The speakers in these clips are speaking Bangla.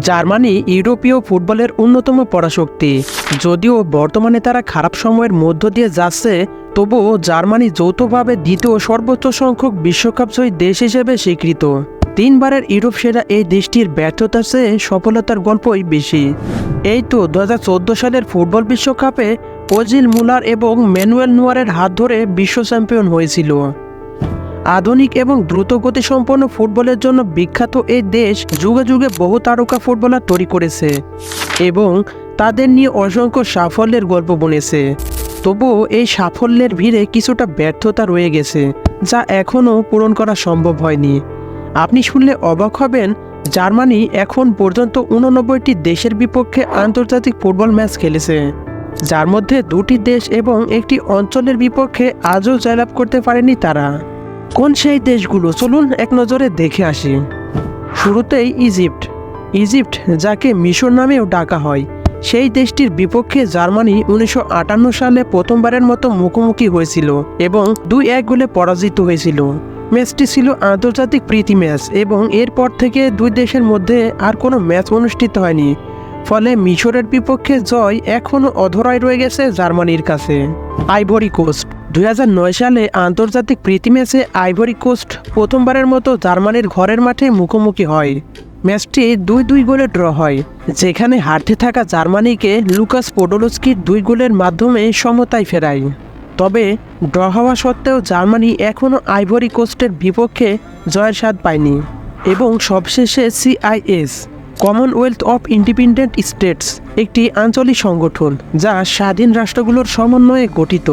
জার্মানি ইউরোপীয় ফুটবলের অন্যতম পরাশক্তি। যদিও বর্তমানে তারা খারাপ সময়ের মধ্য দিয়ে যাচ্ছে, তবুও জার্মানি যৌথভাবে দ্বিতীয় সর্বোচ্চ সংখ্যক বিশ্বকাপ জয়ী দেশ হিসেবে স্বীকৃত। তিনবারের ইউরোপ সেরা এই দেশটির ব্যর্থতার চেয়ে সফলতার গল্পই বেশি। এই তো দু হাজার চোদ্দ সালের ফুটবল বিশ্বকাপে ওজিল মুলার এবং ম্যানুয়েল নোয়ারের হাত ধরে বিশ্ব চ্যাম্পিয়ন হয়েছিল। আধুনিক এবং দ্রুতগতি সম্পন্ন ফুটবলের জন্য বিখ্যাত এই দেশ যুগে যুগে বহু তারকা ফুটবলার তৈরি করেছে এবং তাদের নিয়ে অসংখ্য সাফল্যের গল্প বনেছে। তবুও এই সাফল্যের ভিড়ে কিছুটা ব্যর্থতা রয়ে গেছে, যা এখনও পূরণ করা সম্ভব হয়নি। আপনি শুনলে অবাক হবেন, জার্মানি এখন পর্যন্ত উননব্বইটি দেশের বিপক্ষে আন্তর্জাতিক ফুটবল ম্যাচ খেলেছে, যার মধ্যে দুটি দেশ এবং একটি অঞ্চলের বিপক্ষে আজও জয়লাভ করতে পারেনি তারা। কোন সেই দেশগুলো? চলুন এক নজরে দেখে আসি। শুরুতেই ইজিপ্ট। ইজিপ্ট, যাকে মিশর নামেও ডাকা হয়, সেই দেশটির বিপক্ষে জার্মানি উনিশশো আটান্ন সালে প্রথমবারের মতো মুখোমুখি হয়েছিল এবং দুই এক গোলে পরাজিত হয়েছিল। ম্যাচটি ছিল আন্তর্জাতিক প্রীতি ম্যাচ এবং এরপর থেকে দুই দেশের মধ্যে আর কোনো ম্যাচ অনুষ্ঠিত হয়নি। ফলে মিশরের বিপক্ষে জয় এখনও অধরায় রয়ে গেছে জার্মানির কাছে। Ivory Coast. দুই হাজার নয় সালে আন্তর্জাতিক প্রীতি ম্যাচে আইভরি কোস্ট প্রথমবারের মতো জার্মানির ঘরের মাঠে মুখোমুখি হয়। ম্যাচটি দুই দুই গোলে ড্র হয়, যেখানে হারতে থাকা জার্মানিকে লুকাস পোডোলস্কির দুই গোলের মাধ্যমে সমতায় ফেরায়। তবে ড্র হওয়া সত্ত্বেও জার্মানি এখনও আইভরি কোস্টের বিপক্ষে জয়ের স্বাদ পায়নি এবং সবশেষে CIS, Commonwealth of Independent States, একটি আঞ্চলিক সংগঠন যা স্বাধীন রাষ্ট্রগুলোর সমন্বয়ে গঠিত।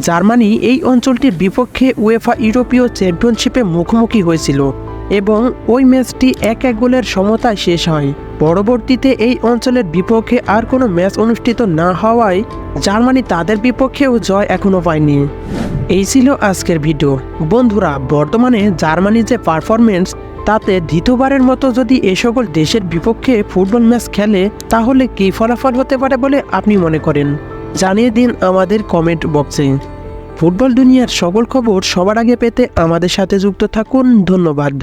জার্মানি এই অঞ্চলটির বিপক্ষে উয়েফা ইউরোপীয় চ্যাম্পিয়নশিপে মুখোমুখি হয়েছিল এবং ওই ম্যাচটি এক এক গোলের সমতায় শেষ হয়। পরবর্তীতে এই অঞ্চলের বিপক্ষে আর কোনো ম্যাচ অনুষ্ঠিত না হওয়ায় জার্মানি তাদের বিপক্ষেও জয় এখনও পায়নি। এই ছিল আজকের ভিডিও। বন্ধুরা, বর্তমানে জার্মানির যে পারফরমেন্স তাতে দ্বিতীয়বারের মতো যদি এ সকল দেশের বিপক্ষে ফুটবল ম্যাচ খেলে, তাহলে কী ফলাফল হতে পারে বলে আপনি মনে করেন? জানিয়ে দিন আমাদের কমেন্ট বক্সে ফুটবল দুনিয়ার সকল খবর সবার আগে পেতে আমাদের সাথে যুক্ত থাকুন, ধন্যবাদ।